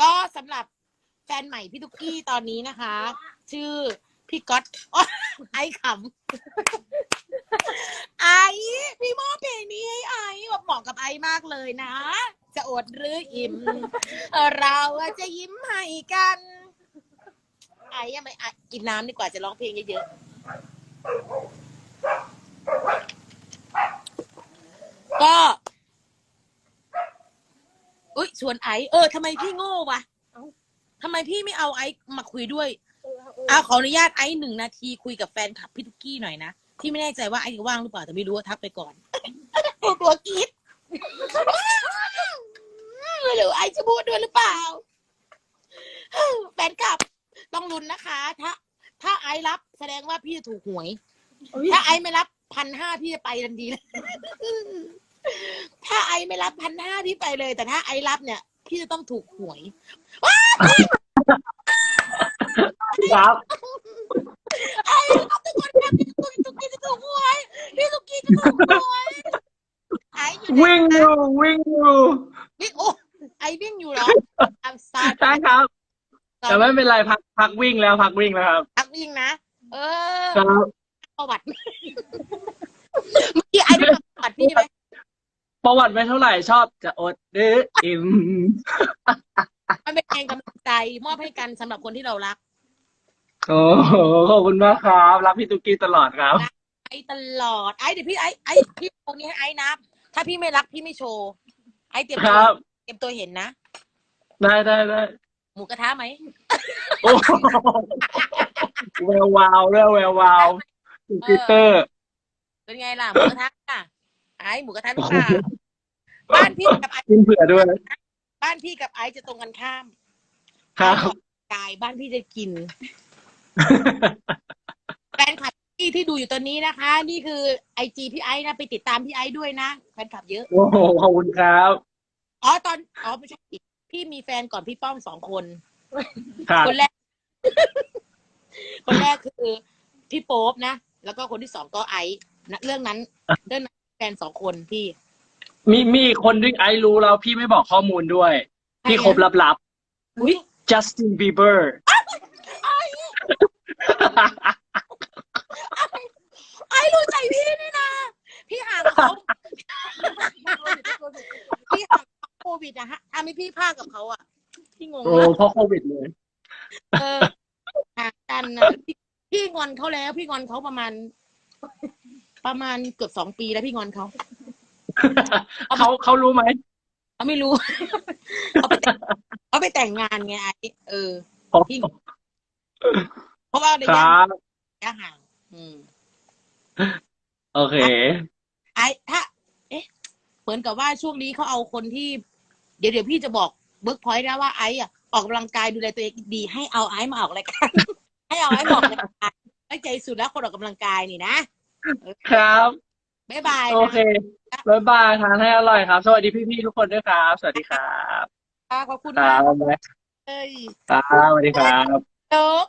ก็สำหรับแฟนใหม่พี่ตุ๊กกี้ตอนนี้นะคะ ชื่อพี่ก๊อตอ๊ะไอ้ขำไอ้พี่มอบเพลงนี้ให้ไอ้แบบเหมาะกับไอ้มากเลยนะ จะอดหรืออิ่ม เราจะยิ้มให้กัน ไอ้ยังไม่อะกินน้ำดีกว่าจะร้องเพลงเยอะๆก็ ชวนไอซ์เออทำไมพี่โง่วะทำไมพี่ไม่เอาไอซ์มาคุยด้วยเอาขออนุญาตไอซ์หนึ่งนาทีคุยกับแฟนคลับพี่ตุ๊กกี้หน่อยนะที่ไม่แน่ใจว่าไอซ์จะว่างหรือเปล่าแต่ไม่รู้ว่าทักไปก่อนตัวกรีดไม่รู้ไอซ์จะพูดด้วยหรือเปล่าแฟนคลับต้องลุ้นนะคะ ถ้า ถ้าไอซ์รับแสดงว่าพี่จะถูกหวย ถ้าไอซ์ไม่รับพันห้าพี่จะไปทันทีเลย ถ้าไอซ์ไม่รับพันห้าพี่ไปเลย แต่ถ้าไอซ์รับเนี่ย พี่จะต้องถูกหวยครับ ไอซ์รับทุกคนครับพี่ตุ๊กกี้จะถูกหวยพี่ตุ๊กกี้จะถูกหวยไอซ์อยู่ไหนวิ่งอยู่วิ่งอยู่วิ่งโอ้ไอซ์วิ่งอยู่เหรออัมซาใช่ครับ แต่ไม่เป็นไรพักพักวิ่งแล้วพักวิ่งแล้วครับ พักวิ่งนะ เออครับประวัติเมื่อกี้ไอซ์ได้ประวัติพี่ไหม ประวัติไม่เท่าไหร่ชอบจะอดหรืออิ่มมันเป็นเพลงกำลังใจมอบให้กันสำหรับคนที่เรารักโอ้โหขอบคุณมากครับ รักพี่ตุ๊กกี้ตลอดครับ ไอ้ตลอดไอ้เดี๋ยวพี่ไอ้ไอ้พี่ตรงนี้ให้ไอ้นะถ้าพี่ไม่รักพี่ไม่โชว์ไอ้เตรียมคตัวรับ เตรียมตัวเห็นนะได้ได้ได้หมูกระทะไหมโอ้โหแวววาวแววแวววาวคุณปีเตอร์ เป็นไงล่ะหมูกระทะอะ ไอ้หมูกระทะหรือเปล่าบ้านพี่กับไอ้กินเผื่อด้วย บ้านพี่กับไอ้จะตรงกันข้ามครับไอ้ออกกายบ้านพี่จะกิน แฟนคลับที่ที่ดูอยู่ตอนนี้นะคะ นี่คือไอจีพี่ไอ้นะไปติดตามพี่ไอ้ด้วยนะแฟนคลับเยอะโอ้โหขอบคุณครับ อ๋อตอนอ๋อไม่ใช่พี่มีแฟนก่อนพี่ป้อมสองคน ครับคนแรก คนแรกคือพี่โป๊ปนะ แล้วก็คนที่สองก็ไอซ์นะเรื่องนั้นเรื่องนั้น แฟนสองคนพี่ มีมีอีกคนที่ไอซ์รู้แล้วพี่ไม่บอกข้อมูลด้วย พี่คบลับอุ้ยๆ Justin Bieber ไอซ์รู้ใจพี่นี่นะ พี่ห่างกับเขาพี่ห่างกับโควิดนะฮะทำให้พี่พลาดกับเขาอะ พี่งงโอ้มากเพราะโควิดเลย เออห่างกันนะพี่พี่งอนเขาแล้ว พี่งอนเขาประมาณ ประมาณเกือบสองปีแล้วพี่งอนเขาเขาเขารู้ไหมเขาไม่รู้ เขาไปแต่งเขาไปแต่งงานไงไอเออพี่เพราะว่าระคยะรับระยะห่างอืม โอเค ไอ้ถ้า เอ๊ะ เหมือนกับว่าช่วงนี้เขาเอาคนที่ เดี๋ยวเดี๋ยวพี่จะบอกเบิร์กพอยต์นะว่าไอ้อะออกกำลังกายดูแลตัวเองดี ให้เอาไอ้มาออกรายการให้เอาไอ้มาออกรายการไว้ใจสุดแล้วคนออกกำลังกายนี่นะ ครับ บ๊ายบายโอนะเคบ๊ายบายทานให้อร่อยครับ สวัสดีพี่ๆทุกคนด้วยครับ สวัสดีครับขอบคุณครัมากบเลยครับสวัสดีครับ โจ๊ก